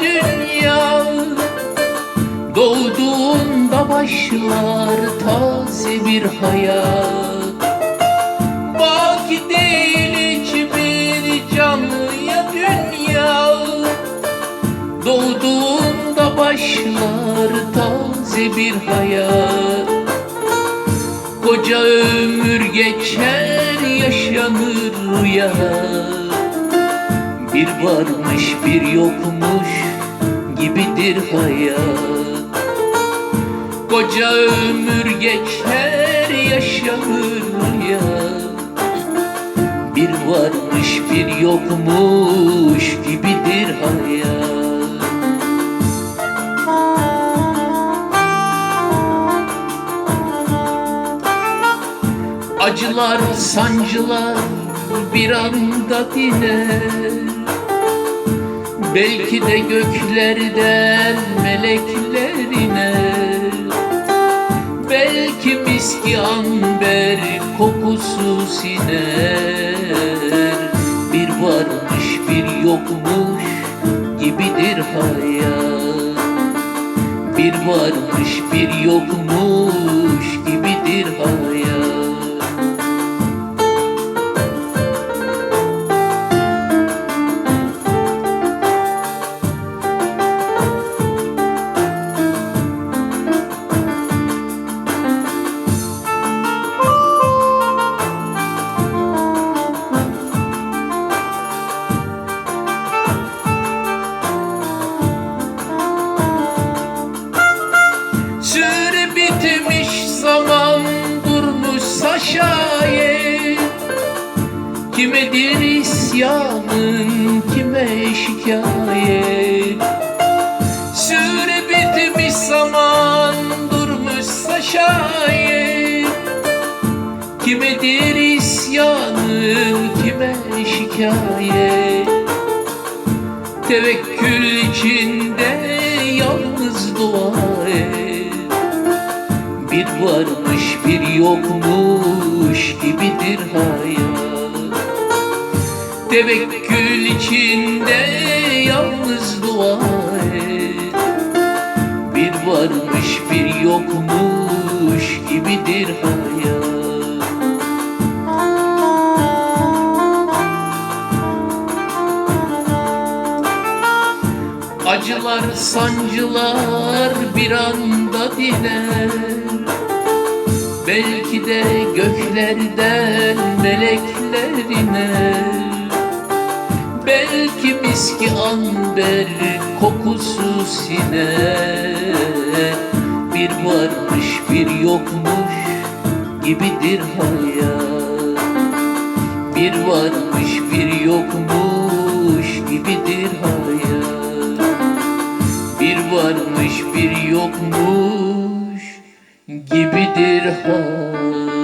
dünya. Doğduğunda başlar taze bir hayat. Baki değil hiçbir canlıya dünya. Doğduğunda başlar taze bir hayat. Koca ömür geçer yaşanır rüyalar bir varmış bir yokmuş gibidir hayat. Koca ömür geçer yaşanır rüya Bir varmış bir yokmuş gibidir hayat. Acılar, sancılar bir anda diner Belki de göklerden melekler iner Belki miski amber kokusu siner. Bir varmış bir yokmuş gibidir hayat. Bir varmış bir yokmuş şayet Kimedir isyanın kime şikayet? Süre bitmiş zaman durmuşsa şayet Kimedir isyanın kime şikayet? Tevekkül içinde yalnız dua yokmuş gibidir hayat. Tevekkül içinde yalnız dua et. Bir varmış bir yokmuş gibidir hayat. Acılar, sancılar bir anda diner Belki de göklerden melekler iner Belki miski amber kokusu siner Bir varmış bir yokmuş gibidir hayat. Bir varmış bir yokmuş gibidir hayat. Bir varmış bir yokmuş gibidir hayat